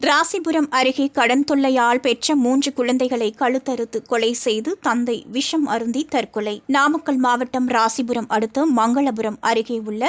ராசிபுரம் அருகே கடன் தொல்லையால் பெற்ற மூன்று குழந்தைகளை கழுத்தறுத்து கொலை செய்து தந்தை விஷம் அருந்தி தற்கொலை. நாமக்கல் மாவட்டம் ராசிபுரம் அடுத்த மங்களபுரம் அருகே உள்ள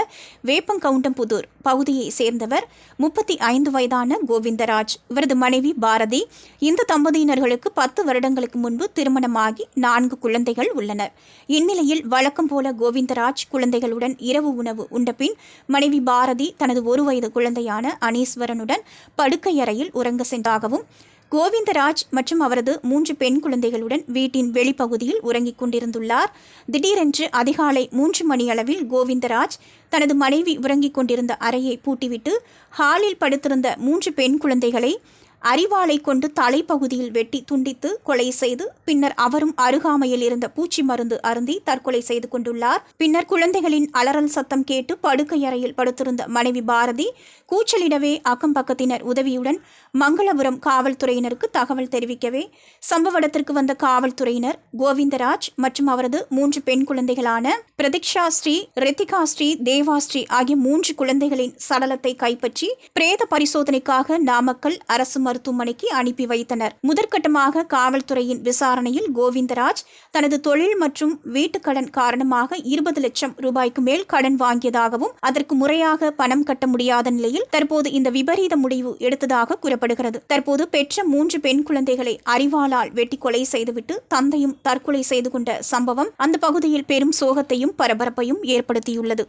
வேப்பங்கவுண்டம்புதூர் பகுதியை சேர்ந்தவர் முப்பத்தி ஐந்து வயதான கோவிந்தராஜ். இவரது மனைவி பாரதி இந்த தம்பதியினர்களுக்கு பத்து வருடங்களுக்கு முன்பு திருமணமாகி நான்கு குழந்தைகள் உள்ளனர். இந்நிலையில் வழக்கம் போல கோவிந்தராஜ் குழந்தைகளுடன் இரவு உணவு உண்டபின் மனைவி பாரதி தனது ஒரு வயது குழந்தையான அனீஸ்வரனுடன் படுக்கையறை அறையில் உறங்க சென்றதாகவும் கோவிந்தராஜ் மற்றும் அவரது மூன்று பெண் குழந்தைகளுடன் வீட்டின் வெளிப்பகுதியில் உறங்கிக் கொண்டிருந்துள்ளார். திடீரென்று அதிகாலை மூன்று மணியளவில் கோவிந்தராஜ் தனது மனைவி உறங்கிக் கொண்டிருந்த அறையை பூட்டிவிட்டு ஹாலில் படுத்திருந்த மூன்று பெண் குழந்தைகளை அரிவாளை கொண்டு தலைப்பகுதியில் வெட்டி துண்டித்து கொலை செய்து பின்னர் அவரும் அருகாமையில் இருந்த பூச்சி மருந்து அருந்தி தற்கொலை செய்து கொண்டுள்ளார். பின்னர் குழந்தைகளின் அலறல் சத்தம் கேட்டு படுக்கையறையில் படுத்திருந்த மனைவி பாரதி கூச்சலிடவே அக்கம் பக்கத்தினர் உதவியுடன் மங்களபுரம் காவல்துறையினருக்கு தகவல் தெரிவிக்கவே சம்பவ இடத்திற்கு வந்த காவல்துறையினர் கோவிந்தராஜ் மற்றும் அவரது மூன்று பெண் குழந்தைகளான பிரதீக்ஷா ஸ்ரீ ரித்திகா ஸ்ரீ தேவாஸ்ரீ ஆகிய மூன்று குழந்தைகளின் சடலத்தை கைப்பற்றி பிரேத பரிசோதனைக்காக நாமக்கல் அரசு மருத்துவமனைக்கு அனுப்பி வைத்தனர். முதற்கட்டமாக காவல்துறையின் விசாரணையில் கோவிந்தராஜ் தனது தொழில் மற்றும் வீட்டுக்கடன் காரணமாக இருபது லட்சம் ரூபாய்க்கு மேல் கடன் வாங்கியதாகவும் அதற்கு முறையாக பணம் கட்ட முடியாத நிலையில் தற்போது இந்த விபரீத முடிவு எடுத்ததாக கூறப்படுகிறது. தற்போது பெற்ற மூன்று பெண் குழந்தைகளை அறிவாளால் வெட்டி கொலை செய்துவிட்டு தந்தையும் தற்கொலை செய்து கொண்ட சம்பவம் அந்த பகுதியில் பெரும் சோகத்தையும் பரபரப்பையும் ஏற்படுத்தியுள்ளது.